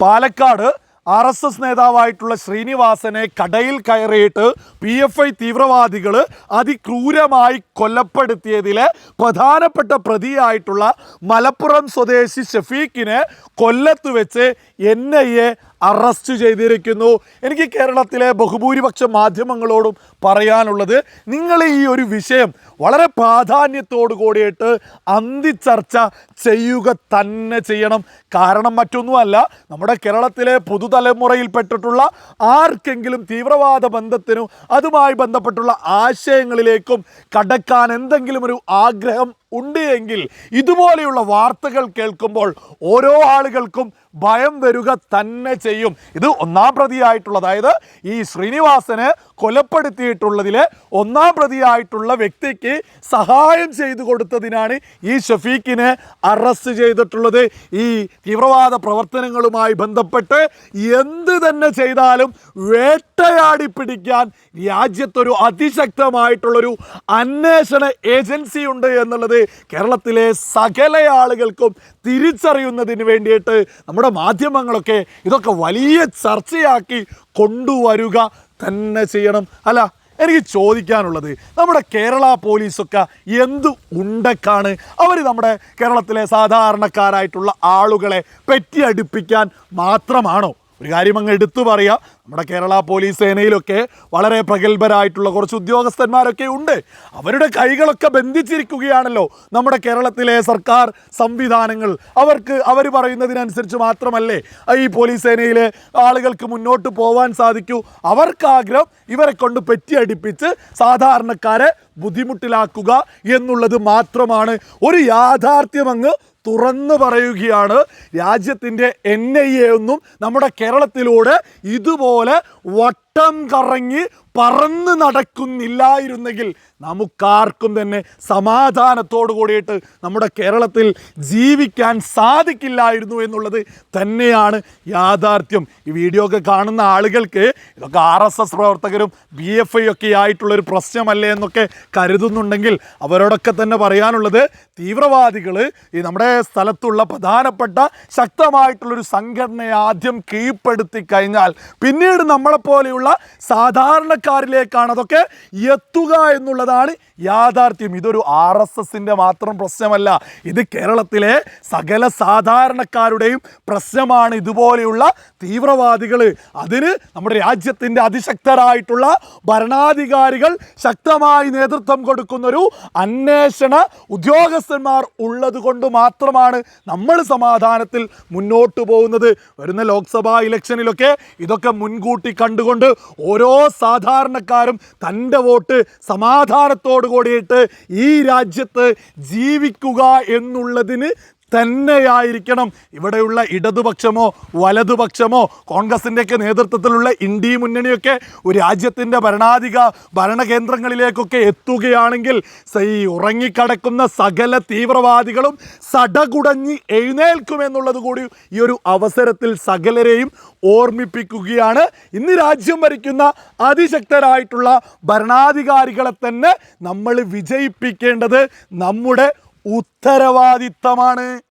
Palakkad R S S നേതാവായിട്ടുള്ള ശ്രീനിവാസനെ കടയിൽ കയറിയിട്ട് പി എഫ് ഐ തീവ്രവാദികൾ അതിക്രൂരമായി കൊലപ്പെടുത്തിയതിലെ പ്രധാനപ്പെട്ട പ്രതിയായിട്ടുള്ള മലപ്പുറം സ്വദേശി ഷഫീഖിനെ കൊല്ലത്ത് വെച്ച് എൻ ഐ എ അറസ്റ്റ് ചെയ്തിരിക്കുന്നു. എനിക്ക് കേരളത്തിലെ ബഹുഭൂരിപക്ഷ മാധ്യമങ്ങളോടും പറയാനുള്ളത് നിങ്ങൾ ഈ ഒരു വിഷയം വളരെ പ്രാധാന്യത്തോടു കൂടിയിട്ട് അന്തിച്ചർച്ച ചെയ്യുക തന്നെ ചെയ്യണം. കാരണം മറ്റൊന്നുമല്ല നമ്മുടെ കേരളത്തിലെ പുതുതലമുറയിൽപ്പെട്ടിട്ടുള്ള ആർക്കെങ്കിലും തീവ്രവാദ ബന്ധത്തിനും അതുമായി ബന്ധപ്പെട്ടുള്ള ആശയങ്ങളിലേക്കും കടക്കാൻ എന്തെങ്കിലും ഒരു ആഗ്രഹം ഉണ്ട് എങ്കിൽ ഇതുപോലെയുള്ള വാർത്തകൾ കേൾക്കുമ്പോൾ ഓരോ ആളുകൾക്കും ഭയം വരിക തന്നെ ചെയ്യും. ഇത് ഒന്നാം പ്രതിയായിട്ടുള്ള അതായത് ഈ ശ്രീനിവാസനെ കൊലപ്പെടുത്തിയിട്ടുള്ളതിൽ ഒന്നാം പ്രതിയായിട്ടുള്ള വ്യക്തിക്ക് സഹായം ചെയ്തു കൊടുത്തതിനാണ് ഈ ഷഫീഖിനെ അറസ്റ്റ് ചെയ്തിട്ടുള്ളത്. ഈ തീവ്രവാദ പ്രവർത്തനങ്ങളുമായി ബന്ധപ്പെട്ട് എന്ത് തന്നെ ചെയ്താലും വേട്ടയാടി പിടിക്കാൻ രാജ്യത്തൊരു അതിശക്തമായിട്ടുള്ളൊരു അന്വേഷണ ഏജൻസി ഉണ്ട് എന്നുള്ളത് കേരളത്തിലെ സകല ആളുകൾക്കും തിരിച്ചറിയുന്നതിന് വേണ്ടിയിട്ട് നമ്മുടെ മാധ്യമങ്ങളൊക്കെ ഇതൊക്കെ വലിയ ചർച്ചയാക്കി കൊണ്ടുവരുക തന്നെ ചെയ്യണം. അല്ല എനിക്ക് ചോദിക്കാനുള്ളത് നമ്മുടെ കേരള പോലീസൊക്കെ എന്ത് ഉണ്ടക്കാണ്? അവർ നമ്മുടെ കേരളത്തിലെ സാധാരണക്കാരായിട്ടുള്ള ആളുകളെ പെറ്റിയടുപ്പിക്കാൻ മാത്രമാണോ? ഒരു കാര്യം അങ്ങ് എടുത്തു പറയാം. നമ്മുടെ കേരള പോലീസ് സേനയിലൊക്കെ വളരെ പ്രഗത്ഭരായിട്ടുള്ള കുറച്ച് ഉദ്യോഗസ്ഥന്മാരൊക്കെ ഉണ്ട്. അവരുടെ കൈകളൊക്കെ ബന്ധിച്ചിരിക്കുകയാണല്ലോ നമ്മുടെ കേരളത്തിലെ സർക്കാർ സംവിധാനങ്ങൾ. അവർക്ക് അവർ പറയുന്നതിനനുസരിച്ച് മാത്രമല്ലേ ഈ പോലീസ് സേനയിലെ ആളുകൾക്ക് മുന്നോട്ട് പോകാൻ സാധിക്കൂ. അവർക്കാഗ്രഹം ഇവരെ കൊണ്ട് പെറ്റിയടിപ്പിച്ച് സാധാരണക്കാരെ ബുദ്ധിമുട്ടിലാക്കുക എന്നുള്ളത് മാത്രമാണ്. ഒരു യാഥാർത്ഥ്യം അങ്ങ് തുറന്നു പറയുകയാണ് രാജ്യത്തിന്റെ എൻ ഐ എ ഒന്നും നമ്മുടെ കേരളത്തിലൂടെ ഇതുപോലെ വട്ടം കറങ്ങി പറന്ന് നടക്കുന്നില്ലായിരുന്നെങ്കിൽ നമുക്കാർക്കും തന്നെ സമാധാനത്തോടു കൂടിയിട്ട് നമ്മുടെ കേരളത്തിൽ ജീവിക്കാൻ സാധിക്കില്ലായിരുന്നു എന്നുള്ളത് തന്നെയാണ് യാഥാർത്ഥ്യം. ഈ വീഡിയോ ഒക്കെ കാണുന്ന ആളുകൾക്ക് ഇതൊക്കെ ആർ എസ് എസ് പ്രവർത്തകരും ബി എഫ് ഐ ഒക്കെ ആയിട്ടുള്ളൊരു പ്രശ്നമല്ലേ എന്നൊക്കെ കരുതുന്നുണ്ടെങ്കിൽ അവരോടൊക്കെ തന്നെ പറയാനുള്ളത് തീവ്രവാദികൾ ഈ നമ്മുടെ സ്ഥലത്തുള്ള പ്രധാനപ്പെട്ട ശക്തമായിട്ടുള്ളൊരു സംഘടനയെ ആദ്യം കീഴ്പ്പെടുത്തി കഴിഞ്ഞാൽ പിന്നീട് നമ്മളെപ്പോലെയുള്ള സാധാരണക്കാരിലേക്കാണ് അതൊക്കെ എത്തുക എന്നുള്ളതാണ് യാഥാർത്ഥ്യം. ഇതൊരു ആർ എസ് എസിന്റെ മാത്രം പ്രശ്നമല്ല. ഇത് കേരളത്തിലെ സകല സാധാരണക്കാരുടെയും പ്രശ്നമാണ്. ഇതുപോലെയുള്ള തീവ്രവാദികൾ അതിന് നമ്മുടെ രാജ്യത്തിന്റെ അതിശക്തരായിട്ടുള്ള ഭരണാധികാരികൾ ശക്തമായി നേതൃത്വം കൊടുക്കുന്നൊരു അന്വേഷണ ഉദ്യോഗസ്ഥന്മാർ ഉള്ളത് കൊണ്ട് മാത്രമാണ് നമ്മൾ സമാധാനത്തിൽ മുന്നോട്ട് പോകുന്നത്. വരുന്ന ലോക്സഭാ ഇലക്ഷനിലൊക്കെ ഇതൊക്കെ മുൻകൂട്ടി കണ്ടുകൊണ്ട് ഓരോ സാധാരണക്കാരും തന്റെ വോട്ട് സമാധാനത്തോടു കൂടിയിട്ട് ഈ രാജ്യത്ത് ജീവിക്കുക എന്നുള്ളതിന് തന്നെയായിരിക്കണം. ഇവിടെയുള്ള ഇടതുപക്ഷമോ വലതുപക്ഷമോ കോൺഗ്രസിന്റെയൊക്കെ നേതൃത്വത്തിലുള്ള ഇന്ത്യ മുന്നണിയൊക്കെ ഒരു രാജ്യത്തിന്റെ ഭരണാധിക ഭരണകേന്ദ്രങ്ങളിലേക്കൊക്കെ എത്തുകയാണെങ്കിൽ ഈ ഉറങ്ങിക്കടക്കുന്ന സകല തീവ്രവാദികളും സടകുടഞ്ഞ് എഴുന്നേൽക്കുമെന്നുള്ളത് കൂടി ഈ ഒരു അവസരത്തിൽ സകലരെയും ഓർമ്മിപ്പിക്കുകയാണ്. ഇന്ന് രാജ്യം ഭരിക്കുന്ന അതിശക്തരായിട്ടുള്ള ഭരണാധികാരികളെ തന്നെ നമ്മൾ വിജയിപ്പിക്കേണ്ടത് നമ്മുടെ ഉത്തരവാദിത്തമാണ്.